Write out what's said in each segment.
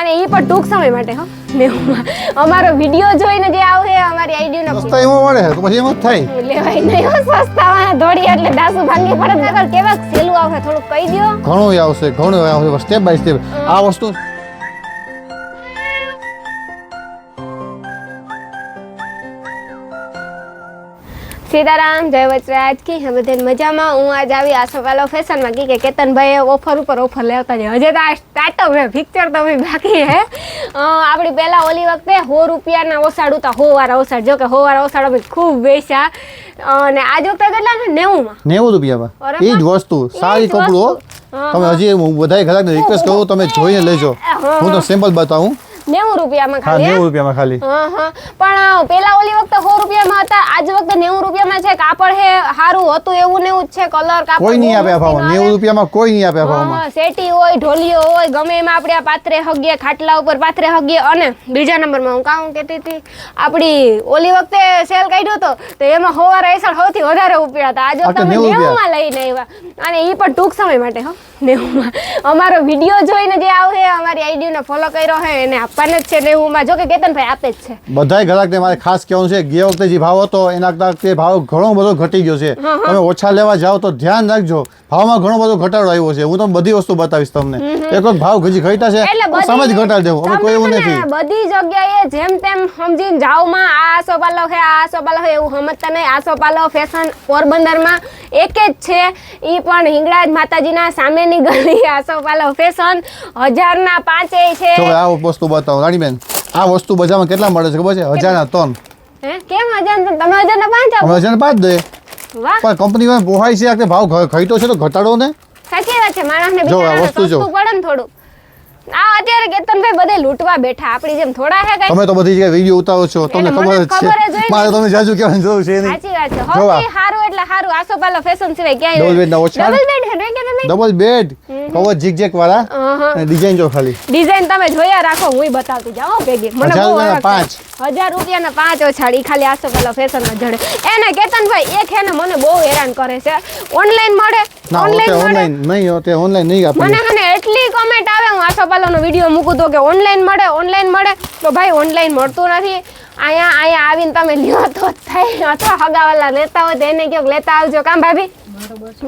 અને એ પણ ટૂંક સમય માટે હો. નેવુંમાં અમારો વીડિયો જોઈને જે આવશે અમારી આઈડીનો સસ્તા એમાં મળે તો પછી એમ જ થાય. લેવાય નહીં હો સસ્તામાં દોડી એટલે દાસુ ભાંગી પડે નગર કેવા સેલું આવશે થોડું કહી દો ઘણું આવશે ઘણું આવશે સ્ટેપ બાય સ્ટેપ આ વસ્તુ સીતારામ જય વચરાજ કે બધાને મજામાં? હું આજ આવી આસોપાલો ફેશનમાં કી કેતનભાઈ ઓફર ઉપર ઓફર લેવતા છે હજે તો આ સ્ટાર્ટઅપ હે પિક્ચર તો બાકી હે આપણી પહેલાં ઓલી વખતે સો રૂપિયાના ઓસાડ ઉતા હો વાળા ઓસાડ. જો કે હો વાળા ઓસાડ અમે ખૂબ વેચ્યા. અને આજ વખતે કેટલા ને નેવુંમાં. નેવું રૂપિયામાં. અરે એ જ વસ્તુ સારી કપડું હો. હા, તમે હજી હું બધાય ઘણા રિક્વેસ્ટ કરું તમે જોઈને લેજો. હા. હું તો સેમ્પલ બતાવું. નેવું રૂપિયામાં ખાલી નેવું રૂપિયામાં ખાલી. પણ પેલા ઓલી વખતે સો રૂપિયામાં હતા આજ વખતે નેવું રૂપિયામાં છે કાપડ હે સારું હતું એવું ને એવું જ છે કલર કાપડ કોઈ નહીં આપે ભાવ નેવું રૂપિયામાં કોઈ નહીં આપે ભાવ સેટી હોય ઢોલીઓ હોય ગમે એમાં આપણે આ પાત્રે હગીએ ખાટલા ઉપર પાત્રે હગીએ અને બીજા નંબરમાં હું કામ કહેતી હતી આપણી ઓલી વખતે સેલ કાઢ્યો હતો તો એમાં હોવા રહેસળ સૌથી વધારે ઉપયોગ હતા. આજ વખતે તો તમે 90 રૂપિયા. નેવુંમાં લઈને આવ્યા. અને એ પણ ટૂંક સમય માટે હો નેવુંમાં. અમારો વીડિયો જોઈને જે આવશે અમારી આઈડીને ફોલો કર્યો હે એને આપવાના જ છે નેવુંમાં જો કે કેતનભાઈ આપે જ છે. બધાય ગ્રાહકને મારે ખાસ કહેવાનું છે ગયા વખતે જે ભાવ હતો એના કરતાં તે ભાવ ઘણો બધો ઘટી ગયો છે. તમે ઓછા લેવા જાઓ તો ધ્યાન રાખજો. ભાવમાં ઘણો બધો ઘટાડો આવ્યો છે. હું તમને બધી વસ્તુ બતાવીશ તમને. એક વખત ભાવ ઘજી ઘટ્યા છે. એટલે તો સામે જ ઘટાડી દેવું. અમે કોઈ એવું ને નથી. બધી જગ્યાએ જેમ તેમ સમજીને જાઓમાં આ આસોપાલો છે આ આસોપાલો છે એવું સમજતા નહીં. આસોપાલો ફેશન પોરબંદરમાં એક જ છે. એ પણ હિંગળાજ માતાજીના સામેની ગલી. આસોપાલો ફેશન હજારના પાંચેય છે. આ વસ્તુ બતાવો રાણીબેન આ વસ્તુ બજારમાં કેટલા મળે છે ખબર છે? હજારના ત્રણ. કેમ હજાર તમે હજારના પાંચ આપો. હજાર પાંચ દે પણ કંપનીમાં પોહાય છે આ ભાવ ઘટ્યો છે તો ઘટાડો ને? સાચી વાત છે માણસને જો વસ્તુ જો. પડે ને થોડું આ અત્યારે કેતનભાઈ બધે લૂંટવા બેઠા આપણી જેમ થોડા હે તમે તો બધી જગ્યાએ વિડિયો ઉતારો છો તમને ખબર જ હોય છે મારે તમને જાજુ કહેવાની જરૂર છે નહીં. સાચી વાત છે. આ. એટલે હારું. આસોપાલો ફેશન સિવાય ક્યાંય ડબલ બેડ ના ઓછા? ડબલ બેડ હે કે તમે? ડબલ બેડ કવર ઝીક વાળા. ડિઝાઇન જો ખાલી. ડિઝાઇન તમે જોયા રાખો હું બતાવતી જાઓ ભેગી. મને બહુ પાંચ. હજાર રૂપિયાના પાંચ ઓછાડી ખાલી આસો ફેશન ફેશનમાં જડે. એને કેતનભાઈ એક હે ને મને બહુ હેરાન કરે છે. ઓનલાઈન મળે. ઓનલાઈન ઓનલાઈન નહીં હોતે ઓનલાઈન નહીં મને આપે. હે ને એટલી કોમેન્ટ આવે હું આસોપાલાનો વીડિયો મૂકું તો કે ઓનલાઈન મળે ઓનલાઈન મળે. તો ભાઈ ઓનલાઈન મળતું નથી. અહીંયા અહીંયા આવીને તમે લ્યો તો થાય. અથવા હગાવાલા લેતા હોય તો એને કહો લેતા આવજો. કામ ભાભી?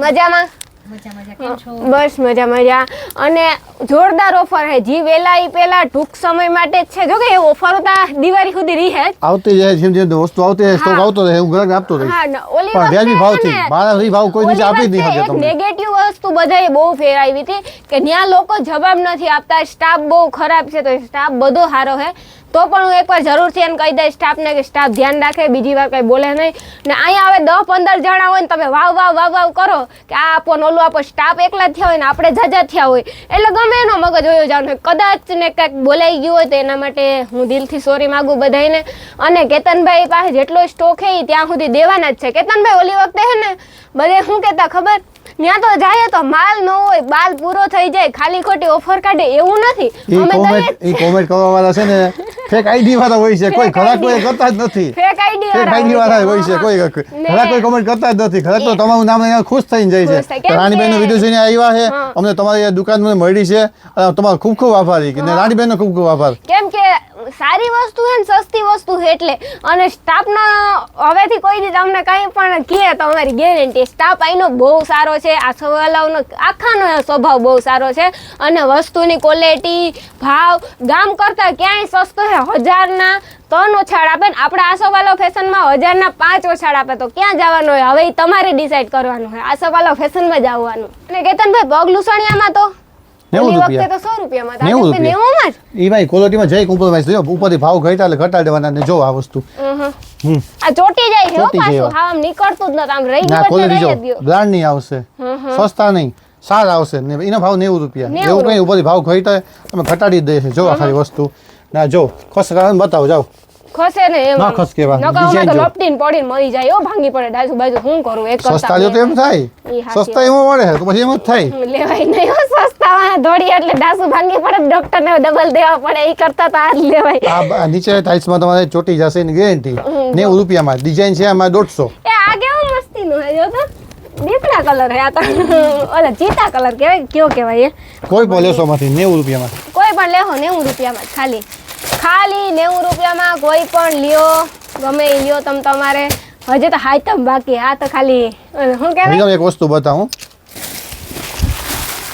મજામાં? બસ મજા મજા. અને જોરદાર ઓફર હે. જી વેલા ઈ પેલા ટૂંક સમય માટે જ છે. જો કે ઓફર તો દિવાળી સુધી રહી હે. આવતી જાય જેમ જેમ વસ્તુ આવતી જાય સ્ટોક આવતો રહે હું ગ્રાહક આપતો રહીશ. હા ઓલી પણ વ્યાજબી ભાવથી. હે મારા એ ભાવ કોઈ નીચે આપી જ નહીં શકે તમને. નેગેટિવ વસ્તુ બધાએ બહુ ફેરાવી હતી કે ત્યાં લોકો જવાબ નથી આપતા. સ્ટાફ બહુ ખરાબ છે તો સ્ટાફ બધો સારો છે તો પણ હું એકવાર જરૂરથી એને કહી દઈશ સ્ટાફને કે સ્ટાફ ધ્યાન રાખે બીજી વાર કંઈ બોલે નહીં. ને અહીંયા હવે દસ પંદર જણા હોય ને તમે વાવ વાવ વાવ વાવ કરો કે આ આપો ને ઓલું આપો. સ્ટાફ એકલા થયા હોય ને આપણે જાજા થયા હોય. એટલે ગમે એનો મગજ હોય જાવ કદાચ ને કંઈક બોલાઈ ગયું હોય તો એના માટે હું દિલથી સોરી માગું બધાને અને કેતનભાઈ પાસે જેટલો સ્ટોક હે ત્યાં સુધી દેવાના જ છે. કેતનભાઈ ઓલી વખતે હે ને બધે શું કહેતા ખબર? ત્યાં તો જાય તો માલ ન હોય બાલ પૂરો થઈ જાય ખાલી ખોટી ઓફર કાઢે એવું નથી. અમે કોમેન્ટ કરવા વાળા છે ને ફેક આઈડી વાળા હોય છે કોઈ ઘણા કોઈ કરતા જ નથી. ફેક આઈડી ફેક આઈડી વાળા હોય છે. કોઈ ઘણા કોઈ કોમેન્ટ કરતા જ નથી. ઘણા તો તમારું નામ અહીંયા ખુશ થઈને જાય છે. રાણીબેન કે- વીડિયો જોઈને આવ્યા છે. અમને તમારી દુકાન મને મળી છે. તમારો ખૂબ ખૂબ આભારી. રાણીબેન નો ખૂબ ખૂબ આભાર. કેમ કે સારી વસ્તુ છે ને સસ્તી વસ્તુ છે એટલે અને સ્ટાફના હવેથી કોઈ દી તમને કંઈ પણ કહે તો અમારી ગેરંટી. સ્ટાફ અહીંનો બહુ સારો છે, આ સવાલાઓનો, આખાનો સ્વભાવ બહુ સારો છે અને વસ્તુની ક્વોલિટી ભાવ, ગામ કરતાં ક્યાંય સસ્તો છે? હજારના ત્રણ ઓછાડ આપે ને આપણે આસોવાલો ફેશનમાં હજારના પાંચ ઓછાડ આપે તો ક્યાં જવાનું હોય? હવે તમારે ડિસાઈડ કરવાનું હોય. આસોવાલો ફેશનમાં જ આવવાનું. અને કેતનભાઈ, પગ લૂસણિયામાં તો? નેવું ઓલી વખતે રૂપિયા. તો સો રૂપિયામાં હતા. નેવું આ વખતે રૂપિયા. નેવુંમાં જ. ઈ ભાઈ ક્વોલિટીમાં જઈ કોમ્પ્રોમાઇઝ થયો ઉપરથી ભાવ ઘટ્યા એટલે ઘટાડી દેવાના ને જો આ વસ્તુ. હમ. આ ચોટી જાય છે હો ચોંટી જાય. પાછું. હા આમ નીકળતું જ નથી આમ રહી ના ગયું એટલે ક્વોલિટી જો રહી જ ગયું. બ્રાન્ડ નહીં આવશે સસ્તા નહીં. સારા આવશે. ને એનો ભાવ નેવું રૂપિયા. નેવું એવું કઈ ઉપરથી ભાવ ઘટ્યા તમે ઘટાડી દે છે જો આ ખાલી વસ્તુ. ના જો ખસ કારણ બતાવો જાઓ. ખસે ને એમ. ના ખસ કેવા. નકા તો જો. લપટીને પડીને મરી જાય. ઓ ભાંગી પડે. ડાજુ બાજુ હું કરું? એક કરતાં સસ્તા લ્યો તો એમ થાય. સસ્તા એમાં મળે તો પછી એમ જ થાય. લેવાય નહીં હો. સસ્તામાં દોડી એટલે ડાસુ ભાંગી પડે ડોક્ટર ને ડબલ દેવા પડે. એ કરતા તો આ લેવાય. આ નીચે ટાઇલ્સમાં તમારે ચોટી જશે એની ગેરંટી નેવું રૂપિયામાં. ડિઝાઇન છે આમાં દોઢસો. એ આ કેવું મસ્તી નું જો તો. દીપડા કલર હે આ તો. ઓલા ચીતા કલર કેવાય કયો કેવાય એ? કોઈ પણ લેશો માંથી રૂપિયા રૂપિયામાં. કોઈ પણ લેહો 90 રૂપિયા માં ખાલી. ખાલી નેવું રૂપિયામાં કોઈ પણ લ્યો ગમે એ લ્યો તમ તમારે. હજી તો હાઈતમ બાકી આ તો ખાલી હું કહેવાય એક વસ્તુ બતાવું.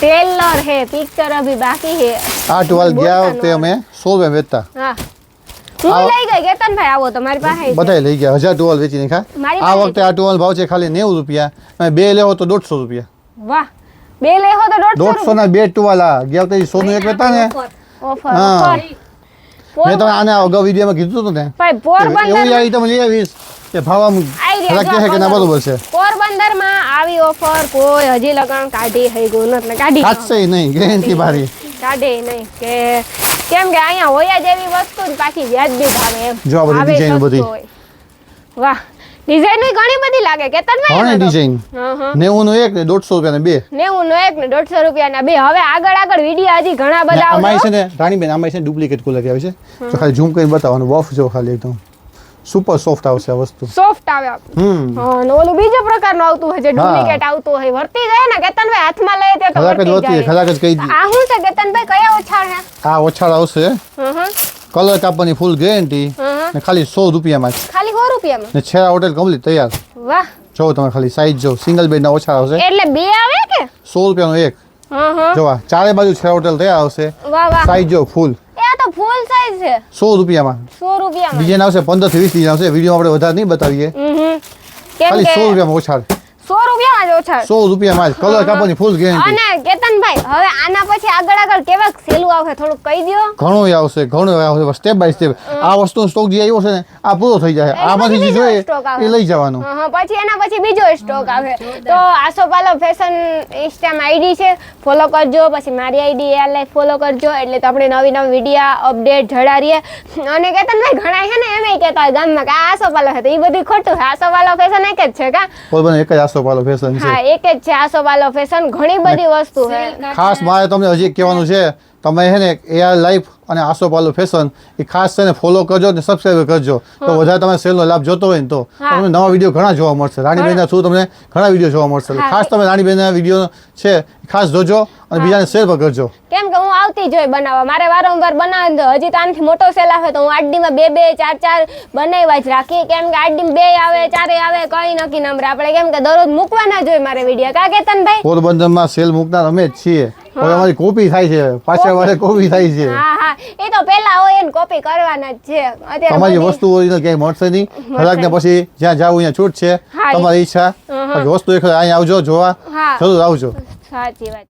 ટેલર હે પિક્ચર અભી બાકી હે. આ ટુવાલ ગયા વખતે અમે સો રૂપિયા વેચતા. હા. હું. લઈ ગઈ કેતનભાઈ આવો તમારી પાસે. બધાય લઈ ગયા હજાર ટુવાલ વેચી નાખ્યા આ વખતે આ ટુવાલ ભાવ છે ખાલી નેવું રૂપિયા. અને બે લેવો તો દોઢસો રૂપિયા. વાહ. બે લેવો તો દોઢસો ના બે ટુવાલ આ. ગયા વખતે સોનું એક વેતા ને. ઓફર હા. મેં તો આને અગાઉ વિડીયોમાં કીધું હતું ને ભાઈ એવું પોરબંદર આવી તમે લઈ આવીશ કે ભાવ આમ કે ના બરોબર છે પોરબંદરમાં આવી ઓફર કોઈ હજી લગન કાઢી હઈ ગયું નથી ને કાઢી કાચશે નહીં ગેરંટી મારી. કાઢે નહીં કે કેમ કે અહીંયા હોયા જેવી વસ્તુ જ પાછી વ્યાજબી ભાવે એમ. જો બધી ડિઝાઇન બધી. વાહ. ડિઝાઇન ઘણી બધી લાગે કેતન ઘણી ડિઝાઇન હા હા. નેવું એક ને 150 રૂપિયા ને બે. નેવું નો એક ને દોઢસો રૂપિયાના બે. હવે આગળ આગળ વિડિયો હજી ઘણા બધા આવશે. આમાં છે ને રાણીબેન આમાં છે ડુપ્લિકેટ કુલર આવે છે. તો ખાલી ઝૂમ કરીને બતાવવાનું. બફ જો ખાલી એકદમ. સુપર સોફ્ટ આવશે આ વસ્તુ. સોફ્ટ આવે. હમ. હા ને ઓલું બીજો પ્રકારનું આવતું હોય જે ડુપ્લિકેટ આવતું હોય. વર્તી જાય ને કેતનભાઈ હાથમાં લઈએ તે તો વર્તી જાય. ખલાક જ કહી દી. આ હું છે કેતનભાઈ કયા ઓછા હે આ ઓછાળ આવશે. કલર કાપવાની ફૂલ ગેરંટી. ને ખાલી સો રૂપિયામાં જ. ખાલી સો રૂપિયામાં? ને છેરા હોટેલ કમ્પ્લીટ તૈયાર. વાહ. જો તમે ખાલી સાઈઝ જો સિંગલ બેડ ના ઓછા આવશે. એટલે બે આવે કે? સો રૂપિયાનો એક. હં હં. જો આ ચારે બાજુ છેરા હોટેલ તૈયાર આવશે. વાહ વાહ. સાઈઝ જો ફૂલ એ તો ફૂલ સાઈઝ છે. સો રૂપિયામાં. સો રૂપિયામાં. ડિઝાઇન આવશે પંદરથી વીસ ડિઝાઇન આવશે. વીડિયો આપણે વધારે નહીં બતાવીએ. ખાલી સો રૂપિયામાં ઓછા રૂપિયામાં જ ઓછા. સો રૂપિયામાં જ. કલર કાપવાની ફૂલ ગેરંટી અને કેતનભાઈ હવે આના પછી આગળ આગળ કેવા સેલું આવશે થોડુંક કહી દો ઘણું આવશે ઘણું આવશે. સ્ટેપ બાય સ્ટેપ આ વસ્તુનો સ્ટોક જે આવ્યો છે ને આ પૂરો થઈ જશે આમાંથી જે જોઈએ એ લઈ જવાનું. પછી એના પછી બીજો સ્ટોક આવે. તો આસોપાલો ફેશન ઇન્સ્ટામાં આઈડી છે ફોલો કરજો. પછી મારી આઈડી એ લાઈફ ફોલો કરજો. એટલે તો આપણે નવી નવી વિડીયા અપડેટ જડા રહીએ અને કેતનભાઈ ઘણા છે ને એમ કહેતા હોય ગામમાં કે આ આસોપાલો છે તો એ બધું ખોટું છે. આસોપાલો ફેશન એક જ છે કા? પોરબંદર એક જ આસોપાલો ફેશન છે? હા એક જ છે આસોપાલો ફેશન ઘણી બધી વસ્તુ છે ખાસ મારે તમને હજી કહેવાનું છે તમે છે ને એઆર લાઈફ અને આસોપાલુ ફેશન એ ખાસ છે ને ફોલો કરજો અને સબસ્ક્રાઈબ કરજો. તો વધારે તમે સેલનો લાભ જોતો હોય ને તો તમને નવા વીડિયો ઘણા જોવા મળશે. રાણીબેનના થ્રુ તમને ઘણા વીડિયો જોવા મળશે. ખાસ તમે રાણીબેનના વીડિયો છે ખાસ જોજો અને બીજાને શેર પણ કરજો. કેમ કે હું આવતી જોઈ બનાવવા. મારે વારંવાર બનાવે તો હજી તો આનાથી મોટો સેલ આવે તો હું આડીમાં બે બે ચાર ચાર બનાવ્યા જ રાખી કેમ કે આડીમાં બે આવે ચારે આવે કઈ નક્કી નંબર. આપણે કેમ કે દરરોજ મૂકવાના જોઈએ મારે વીડિયો કા કેતનભાઈ? પોરબંદરમાં સેલ મૂકનાર અમે જ છીએ. હવે અમારી કોપી થાય છે. પાછળ વાળે કોપી થાય છે. હા હા. એ તો પેલા હોય એને કોપી કરવાના જ છે. અત્યારે તમારી વસ્તુ ઓરિજિનલ ક્યાંય મળશે નહીં. ખરાક ને પછી જ્યાં જાવ ત્યાં છૂટ છે. તમારી ઈચ્છા. વસ્તુ એક અહીંયા આવજો જોવા. જરૂર આવજો. સાચી વાત.